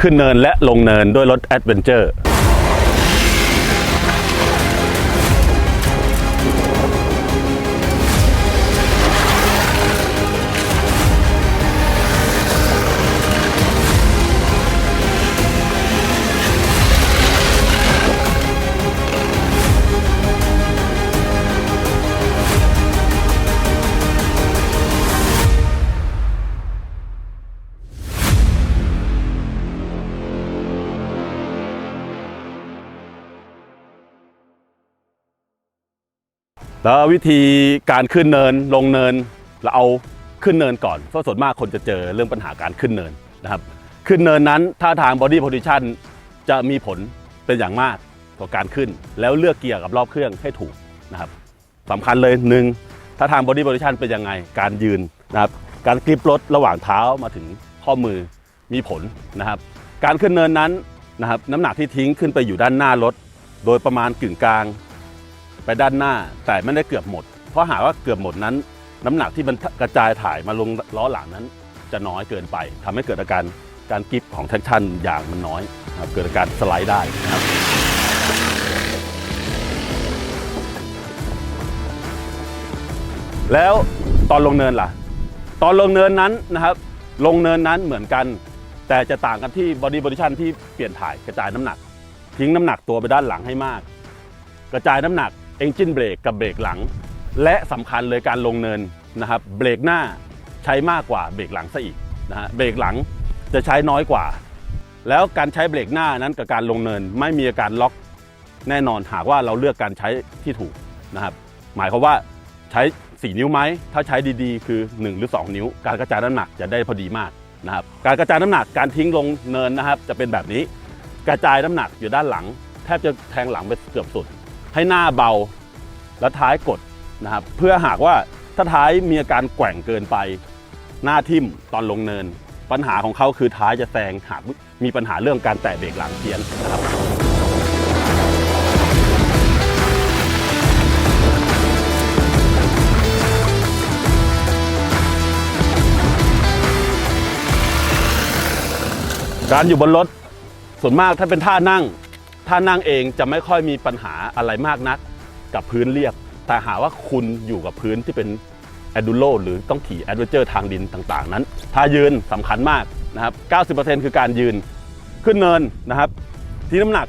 ขึ้นเนินและลงเนินด้วยรถแอดเวนเจอร์ แล้ววิธีการขึ้นเนินลงเนินเราเอาขึ้นเนินก่อนเพราะส่วนมากคนจะเจอเรื่องปัญหาการขึ้นเนินนะครับ ขึ้นเนินนั้นถ้าทาง body position จะมีผลเป็นอย่างมากต่อการขึ้น แล้วเลือกเกียร์กับรอบเครื่องให้ถูกนะครับสำคัญเลยหนึ่งถ้าทาง body position เป็นยังไงการยืนนะครับการกริปรถระหว่างเท้ามาถึงข้อมือมีผลนะครับ การขึ้นเนินนั้นนะครับน้ำหนักที่ทิ้งขึ้นไปอยู่ด้านหน้ารถ โดยประมาณกึ่งกลาง ไปด้านหน้า แต่ไม่ได้เกือบหมด เพราะหากว่าเกือบหมดนั้น น้ำหนักที่มันกระจายถ่ายมาลงล้อหลังนั้น จะน้อยเกินไปทำให้เกิดอาการการกริปของแท็กชั่นอย่างมันน้อยครับเกิดอาการสไลด์ได้นะครับแล้วตอนลงเนินล่ะ ตอนลงเนินนั้นนะครับ ลงเนินนั้นเหมือนกัน แต่จะต่างกันที่บอดี้ o อ i ชันที่เปลี่ยนถ่ายกระจายน้ำหนัก ทิ้งน้ำหนักตัวไปด้านหลังให้มาก กระจายน้ำหนัก เอนจินเบรกกับเบรกหลัง และสำคัญเลยการลงเนินนะครับเบรกหน้าใช้มากกว่าเบรกหลังซะอีกนะฮะเบรกหลังจะใช้น้อยกว่า แล้วการใช้เบรกหน้านั้นกับการลงเนิน ไม่มีอาการล็อกแน่นอนหากว่าเราเลือกการใช้ที่ถูกนะครับหมายความว่าใช้ 4 นิ้วไหมถ้าใช้ดีๆ คือ 1 หรือ 2 นิ้ว การกระจายน้ำหนักจะได้พอดีมากนะครับการกระจายน้ำหนักการทิ้งลงเนินนะครับ จะเป็นแบบนี้ กระจายน้ำหนักอยู่ด้านหลัง แทบจะแทงหลังไปเกือบสุด ให้หน้าเบาและท้ายกดนะครับเพื่อหากว่าถ้าท้ายมีอาการแกว่งเกินไป หน้าทิ่มตอนลงเนิน ปัญหาของเขาคือท้ายจะแซงหากมีปัญหาเรื่องการแตะเบรกหลังเพี้ยนนะครับการอยู่บนรถส่วนมากถ้าเป็นท่านั่ง ท่านั่งเองจะไม่ค่อยมีปัญหาอะไรมากนัก กับพื้นเรียบ แต่หากว่าคุณอยู่กับพื้นที่เป็นแอดูโ o หรือต้องขี่แอดเวนเจอร์ทางดินต่างๆ นั้นท่ายืนสำคัญมากนะครับ 90%คือการยืนขึ้นเนินนะครับ ที่น้ำหนัก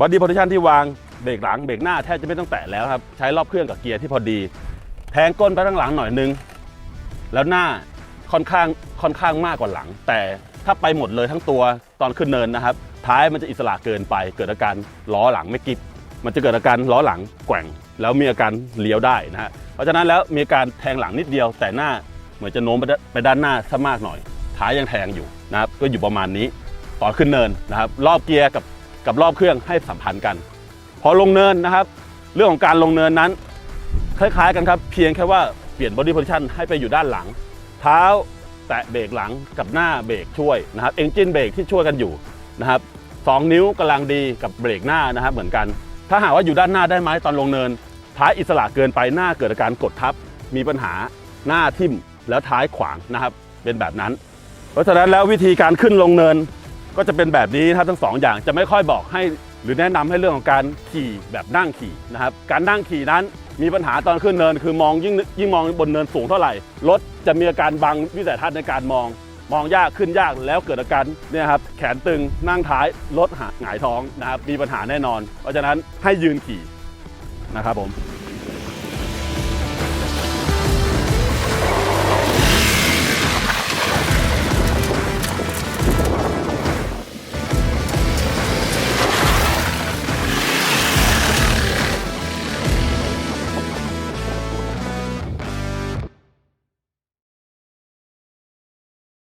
บอดี้ o อ i ชันที่วางเบรกหลังเบรกหน้าแทบจะไม่ต้องแตะแล้วครับ ใช้รอบเครื่องกับเกียร์ที่พอดี แทงก้นไปข้างหลังหน่อยนึง แล้วหน้าค่อนข้างค่อนข้างมากกว่าหลัง แต่ถ้าไปหมดเลยทั้งตัวตอนขึ้นเนินนะครับ ท้ายมันจะอิสระเกินไป เกิดอาการล้อหลังไม่กิบมันจะเกิดอาการล้อหลังแกว่ง แล้วมีอาการเลี้ยวได้นะฮะเพราะฉะนั้นแล้วมีอาการแทงหลังนิดเดียว แต่หน้าเหมือนจะโน้มไปด้านไปด้านหน้าซะมากหน่อย ท้ายยังแทงอยู่นะครับก็อยู่ประมาณนี้ตอนขึ้นเนินนะครับ รอบเกียร์กับกับรอบเครื่องให้สัมพันธ์กัน พอลงเนินนะครับ เรื่องของการลงเนินนั้น คล้ายๆกันครับ เพียงแค่ว่าเปลี่ยน body position ให้ไปอยู่ด้านหลัง เท้าแตะเบรกหลังกับหน้าเบรกช่วยนะครับเอนจินเบรกที่ช่วยกันอยู่นะครับ สองนิ้วกำลังดีกับเบรกหน้านะครับเหมือนกัน ถ้าหากว่าอยู่ด้านหน้าได้ไหมตอนลงเนิน ท้ายอิสระเกินไปหน้าเกิดอาการกดทับ มีปัญหาหน้าทิ่มแล้วท้ายขวางนะครับ เป็นแบบนั้น เพราะฉะนั้นแล้ววิธีการขึ้นลงเนิน ก็จะเป็นแบบนี้ครับทั้งสองอย่างจะไม่ค่อยบอกให้หรือแนะนำให้เรื่องของการขี่แบบนั่งขี่นะครับการนั่งขี่นั้นมีปัญหาตอนขึ้นเนิน คือมองยิ่งยิ่งมองบนเนินสูงเท่าไหร่รถจะมีอาการบังวิสัยทัศน์ในการมอง มองยากขึ้นยากแล้วเกิดอาการเนี่ยครับแขนตึงนั่งท้ายรถหงายท้องนะครับมีปัญหาแน่นอน เพราะฉะนั้นให้ยืนขี่นะครับผม